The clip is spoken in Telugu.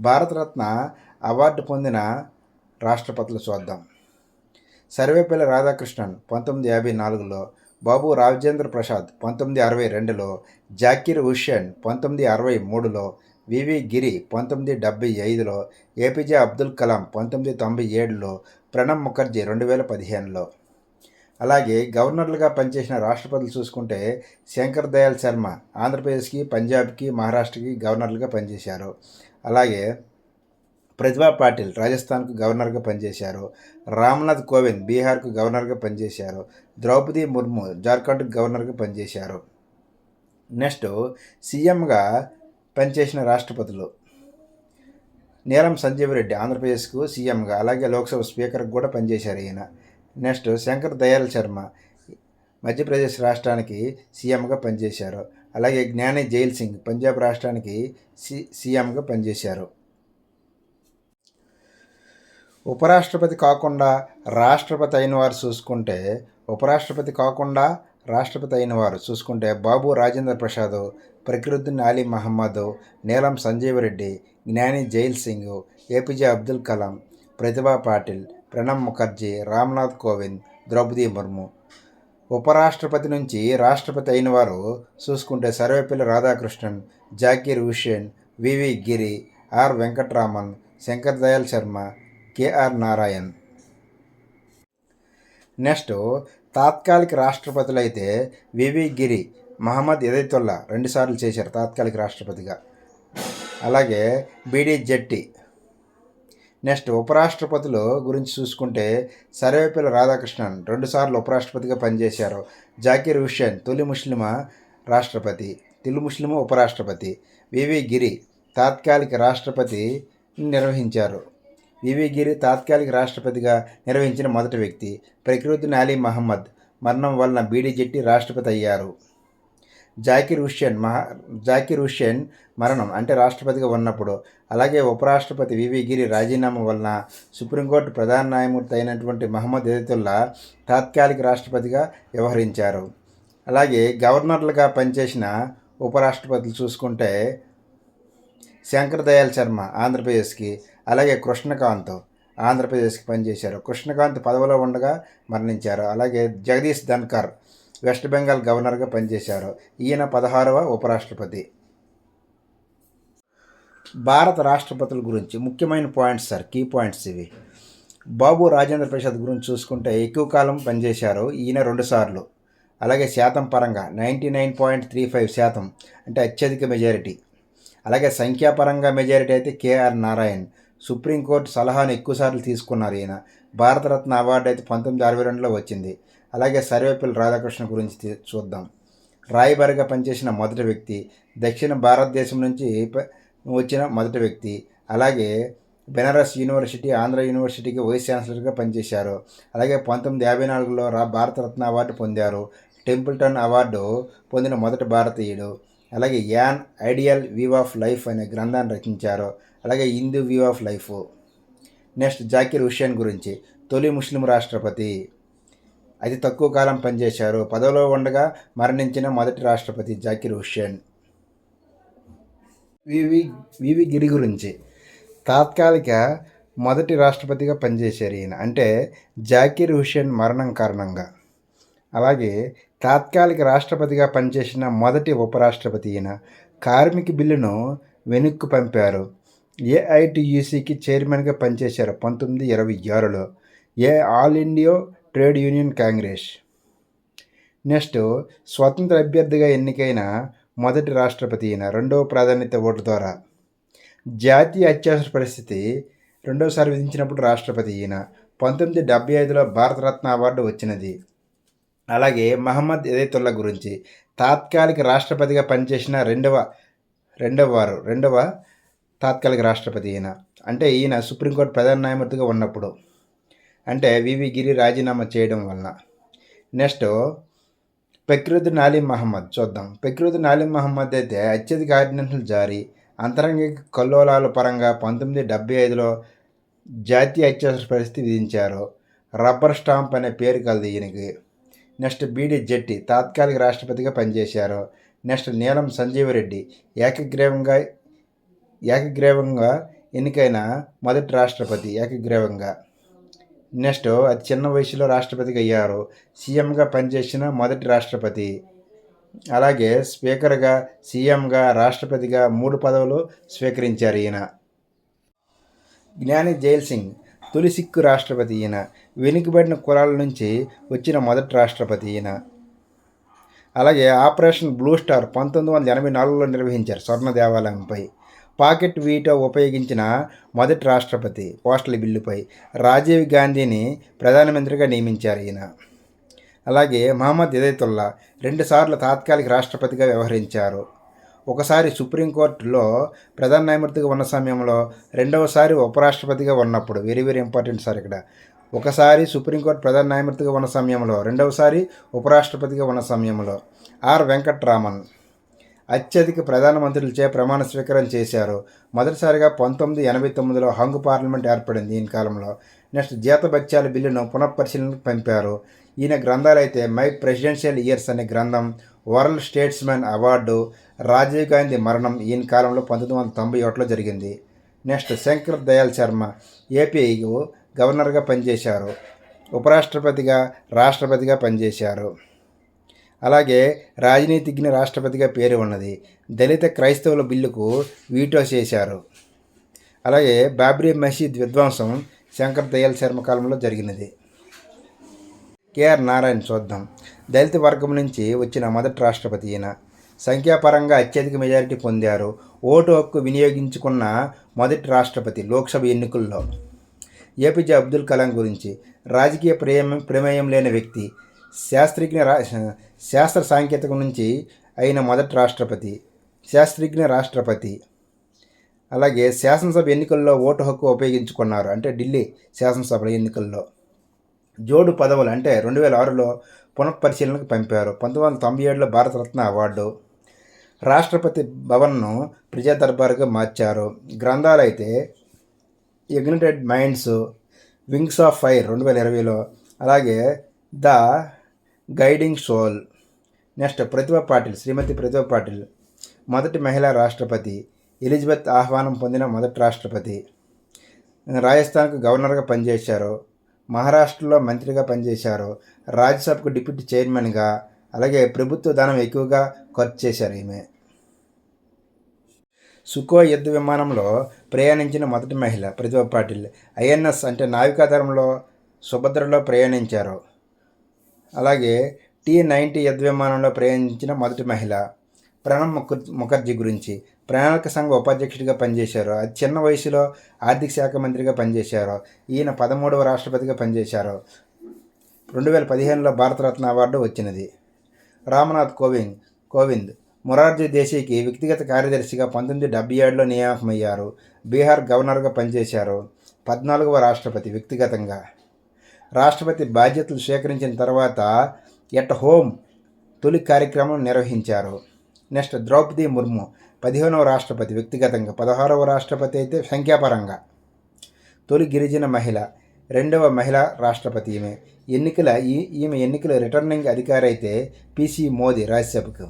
భారతరత్న అవార్డు పొందిన రాష్ట్రపతులు చూద్దాం. సర్వేపల్లి రాధాకృష్ణన్ పంతొమ్మిది యాభై నాలుగులో బాబు రాజేంద్ర ప్రసాద్ పంతొమ్మిది అరవై రెండులో జాకీర్ హుషేన్ పంతొమ్మిది అరవై మూడులో వివి గిరి పంతొమ్మిది డెబ్బై ఐదులో ఏపీజే అబ్దుల్ కలాం పంతొమ్మిది తొంభై ఏడులో ప్రణబ్ ముఖర్జీ రెండు వేల పదిహేనులో. అలాగే గవర్నర్లుగా పనిచేసిన రాష్ట్రపతులు చూసుకుంటే శంకర్ దయాల్ శర్మ ఆంధ్రప్రదేశ్కి పంజాబ్కి మహారాష్ట్రకి గవర్నర్లుగా పనిచేశారు. అలాగే ప్రతిభా పాటిల్ రాజస్థాన్కు గవర్నర్గా పనిచేశారు. రామ్నాథ్ కోవింద్ బీహార్కు గవర్నర్గా పనిచేశారు. ద్రౌపది ముర్ము జార్ఖండ్కు గవర్నర్గా పనిచేశారు. నెక్స్ట్ సీఎంగా పనిచేసిన రాష్ట్రపతులు నీలం సంజీవ్ రెడ్డి ఆంధ్రప్రదేశ్కు సీఎంగా అలాగే లోక్సభ స్పీకర్కి కూడా పనిచేశారు ఈయన. నెక్స్ట్ శంకర్ దయాల్ శర్మ మధ్యప్రదేశ్ రాష్ట్రానికి సీఎంగా పనిచేశారు. అలాగే జ్ఞాని జైల్ సింగ్ పంజాబ్ రాష్ట్రానికి సి సీఎంగా పనిచేశారు. ఉపరాష్ట్రపతి కాకుండా రాష్ట్రపతి అయిన వారు చూసుకుంటే ఉపరాష్ట్రపతి కాకుండా రాష్ట్రపతి అయిన వారు చూసుకుంటే బాబు రాజేంద్ర ప్రసాద్ ప్రకృతిన్ అలీ మహమ్మద్ నీలం సంజీవ్ రెడ్డి జ్ఞాని జైల్ సింగ్ ఏపీజే అబ్దుల్ కలాం ప్రతిభా పాటిల్ ప్రణబ్ ముఖర్జీ రామ్నాథ్ కోవింద్ ద్రౌపది ముర్ము ఉపరాష్ట్రపతి నుంచి రాష్ట్రపతి అయిన వారు చూసుకుంటే సర్వేపల్లి రాధాకృష్ణన్ జాకీర్ హుషేన్ వివి గిరి ఆర్ వెంకట్రామన్ శంకర్ దయాల్ శర్మ కేఆర్ నారాయణ్. నెక్స్ట్ తాత్కాలిక రాష్ట్రపతులు అయితే వివి గిరి మహమ్మద్ ఎదైతుల్లా రెండుసార్లు చేశారు తాత్కాలిక రాష్ట్రపతిగా. అలాగే బీడీ జట్టి నెక్స్ట్ ఉపరాష్ట్రపతులు గురించి చూసుకుంటే సర్వేపల్లి రాధాకృష్ణన్ రెండుసార్లు ఉపరాష్ట్రపతిగా పనిచేశారు. జాకీర్ హుస్సేన్ తొలి ముస్లిమ రాష్ట్రపతి తొలి ముస్లిమ ఉపరాష్ట్రపతి. వివి గిరి తాత్కాలిక రాష్ట్రపతి నిర్వహించారు. వివి గిరి తాత్కాలిక రాష్ట్రపతిగా నిర్వహించిన మొదటి వ్యక్తి ప్రకృతిని అలీ మహమ్మద్. మరణం వలన బీడీ జట్టి రాష్ట్రపతి అయ్యారు. జాకిర్ హుషేన్ మహా జాకిర్ హుషేన్ మరణం అంటే రాష్ట్రపతిగా ఉన్నప్పుడు. అలాగే ఉపరాష్ట్రపతి వివి గిరి రాజీనామా వలన సుప్రీంకోర్టు ప్రధాన న్యాయమూర్తి అయినటువంటి మహమ్మద్ ఎదుతుల్లా తాత్కాలిక రాష్ట్రపతిగా వ్యవహరించారు. అలాగే గవర్నర్లుగా పనిచేసిన ఉపరాష్ట్రపతులు చూసుకుంటే శంకర్ దయాల్ శర్మ ఆంధ్రప్రదేశ్కి అలాగే కృష్ణకాంత్ ఆంధ్రప్రదేశ్కి పనిచేశారు. కృష్ణకాంత్ పదవిలో ఉండగా మరణించారు. అలాగే జగదీష్ ధన్కర్ వెస్ట్ బెంగాల్ గవర్నర్గా పనిచేశారు. ఈయన పదహారవ ఉపరాష్ట్రపతి. భారత రాష్ట్రపతుల గురించి ముఖ్యమైన పాయింట్స్ సార్ కీ పాయింట్స్ ఇవి. బాబు రాజేంద్ర ప్రసాద్ గురించి చూసుకుంటే ఎక్కువ కాలం పనిచేశారు ఈయన రెండుసార్లు అలాగే శాతం పరంగా ninety nine point three five శాతం అంటే అత్యధిక మెజారిటీ. అలాగే సంఖ్యాపరంగా మెజారిటీ అయితే కేఆర్ నారాయణ్. సుప్రీంకోర్టు సలహాను ఎక్కువసార్లు తీసుకున్నారు ఈయన. భారతరత్న అవార్డు అయితే పంతొమ్మిది అరవై రెండులో వచ్చింది. అలాగే సర్వేపల్లి రాధాకృష్ణ గురించి చూద్దాం. రాయబారిగా పనిచేసిన మొదటి వ్యక్తి దక్షిణ భారతదేశం నుంచి వచ్చిన మొదటి వ్యక్తి అలాగే బెనారస్ యూనివర్సిటీ ఆంధ్ర యూనివర్సిటీకి వైస్ ఛాన్సలర్గా పనిచేశారు. అలాగే పంతొమ్మిది యాభై నాలుగులో రా భారతరత్న అవార్డు పొందారు. టెంపుల్టన్ అవార్డు పొందిన మొదటి భారతీయుడు. అలాగే an ideal view of life అనే గ్రంథాన్ని రచించారు. అలాగే Hindu view of life. Next Zakir Hussain గురించి. తొలి ముస్లిం రాష్ట్రపతి. అతి తక్కువ కాలం పనిచేశారు. పదవిలో ఉండగా మరణించిన మొదటి రాష్ట్రపతి జాకిర్ హుస్సేన్. వివి వివి గిరి గురించి. తాత్కాలిక మొదటి రాష్ట్రపతిగా పనిచేశారు ఈయన. అంటే జాకిర్ హుస్సేన్ మరణం కారణంగా. అలాగే తాత్కాలిక రాష్ట్రపతిగా పనిచేసిన మొదటి ఉపరాష్ట్రపతి ఈయన. కార్మిక బిల్లును వెనుక్కు పంపారు. ఏఐటియుసికి చైర్మన్గా పనిచేశారు పంతొమ్మిది ఇరవై ఆరులో. A All India Trade Union Congress. Next స్వతంత్ర అభ్యర్థిగా ఎన్నికైన మొదటి రాష్ట్రపతి ఈయన రెండవ ప్రాధాన్యత ఓటు ద్వారా జాతీయ అత్యవసర పరిస్థితి రెండవసారి విధించినప్పుడు రాష్ట్రపతి ఈయన పంతొమ్మిది డెబ్బై ఐదులో భారతరత్న అవార్డు వచ్చినది. అలాగే మహమ్మద్ ఎదైతుల్లా గురించి తాత్కాలిక రాష్ట్రపతిగా పనిచేసిన రెండవ రెండవ వారు రెండవ తాత్కాలిక రాష్ట్రపతి ఈయన అంటే ఈయన సుప్రీంకోర్టు ప్రధాన న్యాయమూర్తిగా ఉన్నప్పుడు. అంటే వివి గిరి రాజీనామా చేయడం వలన. నెక్స్ట్ ఫక్రుద్దీన్ అలీం మహమ్మద్ చూద్దాం. ఫక్రుద్దీన్ అలీం మహమ్మద్ అయితే అత్యధిక ఆర్డినెన్స్లు జారీ అంతరంగిక కల్లోలాల పరంగా పంతొమ్మిది డెబ్బై ఐదులో జాతీయ అత్యవసర పరిస్థితి విధించారు. రబ్బర్ స్టాంప్ అనే పేరు కలదు ఈయనకి. నెక్స్ట్ బీడి జట్టి తాత్కాలిక రాష్ట్రపతిగా పనిచేశారు. నెక్స్ట్ నీలం సంజీవరెడ్డి ఏకగ్రీవంగా ఏకగ్రీవంగా ఎన్నికైన మొదటి రాష్ట్రపతి ఏకగ్రీవంగా. నెక్స్ట్ అతి చిన్న వయసులో రాష్ట్రపతిగా అయ్యారు. సీఎంగా పనిచేసిన మొదటి రాష్ట్రపతి. అలాగే స్పీకర్గా సీఎంగా రాష్ట్రపతిగా మూడు పదవులు స్వీకరించారు ఈయన. జ్ఞాని జైల్ సింగ్ తొలి సిక్కు రాష్ట్రపతి ఈయన. వెనుకబడిన కులాల నుంచి వచ్చిన మొదటి రాష్ట్రపతి ఈయన. అలాగే ఆపరేషన్ బ్లూ స్టార్ పంతొమ్మిది వందల ఎనభై నాలుగులో నిర్వహించారు స్వర్ణ దేవాలయంపై. పాకెట్ వీటో ఉపయోగించిన మొదటి రాష్ట్రపతి పోస్టల్ బిల్లుపై రాజీవ్ గాంధీని ప్రధానమంత్రిగా నియమించారు ఈయన. అలాగే మహమ్మద్ ఇదైతుల్లా రెండుసార్లు తాత్కాలిక రాష్ట్రపతిగా వ్యవహరించారు. ఒకసారి సుప్రీంకోర్టులో ప్రధాన న్యాయమూర్తిగా ఉన్న సమయంలో రెండవసారి ఉపరాష్ట్రపతిగా ఉన్నప్పుడు వెరీ వెరీ ఇంపార్టెంట్ సార్ ఇక్కడ. ఒకసారి సుప్రీంకోర్టు ప్రధాన న్యాయమూర్తిగా ఉన్న సమయంలో రెండవసారి ఉపరాష్ట్రపతిగా ఉన్న సమయంలో ఆర్ వెంకట్రామన్. అత్యధిక ప్రధానమంత్రులచే ప్రమాణ స్వీకారం చేశారు. మొదటిసారిగా పంతొమ్మిది ఎనభై తొమ్మిదిలో హంగు పార్లమెంట్ ఏర్పడింది ఈయన కాలంలో. నెక్స్ట్ జీతభత్యాల బిల్లును పునఃపరిశీలనకు పంపారు. ఈయన గ్రంథాలైతే మై ప్రెసిడెన్షియల్ ఇయర్స్ అనే గ్రంథం world statesmen award Rajiv Gandhi మరణం ఈయన కాలంలో పంతొమ్మిది వందల తొంభై ఒకటిలో జరిగింది. నెక్స్ట్ శంకర్ దయాల్ శర్మ ఏపీ గవర్నర్గా పనిచేశారు. ఉపరాష్ట్రపతిగా రాష్ట్రపతిగా పనిచేశారు. అలాగే రాజనీతిజ్ఞ రాష్ట్రపతిగా పేరు ఉన్నది. దళిత క్రైస్తవుల బిల్లుకు వీటో చేశారు. అలాగే బాబ్రీ మసీద్ విధ్వంసం శంకర్ దయాల్ శర్మ కాలంలో జరిగినది. కేఆర్ నారాయణ చూద్దాం దళిత వర్గం నుంచి వచ్చిన మొదటి రాష్ట్రపతి ఈయన. సంఖ్యాపరంగా అత్యధిక మెజారిటీ పొందారు. ఓటు హక్కు వినియోగించుకున్న మొదటి రాష్ట్రపతి లోక్సభ ఎన్నికల్లో. ఏపీజే అబ్దుల్ కలాం గురించి. రాజకీయ ప్రేమ ప్రమేయం లేని వ్యక్తి. శాస్త్రజ్ఞ రా శాస్త్ర సాంకేతికం నుంచి అయిన మొదటి రాష్ట్రపతి. శాస్త్రజ్ఞ రాష్ట్రపతి. అలాగే శాసనసభ ఎన్నికల్లో ఓటు హక్కు ఉపయోగించుకున్నారు. అంటే ఢిల్లీ శాసనసభ ఎన్నికల్లో. జోడు పదవులు అంటే రెండు వేల ఆరులో పునఃపరిశీలనకు పంపారు. పంతొమ్మిది వందల తొంభై ఏడులో భారతరత్న అవార్డు. రాష్ట్రపతి భవన్ను ప్రజా దర్బారుగా మార్చారు. గ్రంథాలు అయితే ignited minds wings of fire రెండు వేల ఇరవైలో. అలాగే the guiding soul. Next Pratibha Patil Shrimati Pratibha Patil. మొదటి మహిళా రాష్ట్రపతి. ఎలిజబెత్ ఆహ్వానం పొందిన మొదటి రాష్ట్రపతి. రాజస్థాన్కు గవర్నర్గా పనిచేశారు. మహారాష్ట్రలో మంత్రిగా పనిచేశారు. రాజ్యసభకు డిప్యూటీ చైర్మన్గా అలాగే ప్రభుత్వ ధనం ఎక్కువగా ఖర్చు చేశారు ఈమె. సుకో యుద్ధ విమానంలో ప్రయాణించిన మొదటి మహిళ ప్రతిభ పాటిల్. ఐఎన్ఎస్ అంటే నావికాదళంలో సుభద్రలో ప్రయాణించారు. అలాగే టీ నైంటీ యుద్ధ విమానంలో ప్రయాణించిన మొదటి మహిళ ప్రణబ్ ముఖర్ ముఖర్జీ గురించి. ప్రణాళిక సంఘ ఉపాధ్యక్షుడిగా పనిచేశారు. అది చిన్న వయసులో ఆర్థిక శాఖ మంత్రిగా పనిచేశారు. ఈయన పదమూడవ రాష్ట్రపతిగా పనిచేశారు. రెండు వేల పదిహేనులో భారతరత్న అవార్డు వచ్చినది. రామ్నాథ్ కోవింద్ కోవింద్ మొరార్జీ దేశీకి వ్యక్తిగత కార్యదర్శిగా పంతొమ్మిది డెబ్బై ఏడులో నియామకమయ్యారు. బీహార్ గవర్నర్గా పనిచేశారు. పద్నాలుగవ రాష్ట్రపతి వ్యక్తిగతంగా. రాష్ట్రపతి బాధ్యతలు స్వీకరించిన తర్వాత ఎట్ హోమ్ తొలి కార్యక్రమం నిర్వహించారు. నెక్స్ట్ ద్రౌపది ముర్ము పదిహేనవ రాష్ట్రపతి వ్యక్తిగతంగా పదహారవ రాష్ట్రపతి అయితే సంఖ్యాపరంగా. తొలి గిరిజన మహిళ రెండవ మహిళా రాష్ట్రపతి ఈమె. ఎన్నికల ఈ ఈమె ఎన్నికల రిటర్నింగ్ అధికారి అయితే పిసి మోదీ రాజ్యసభకు.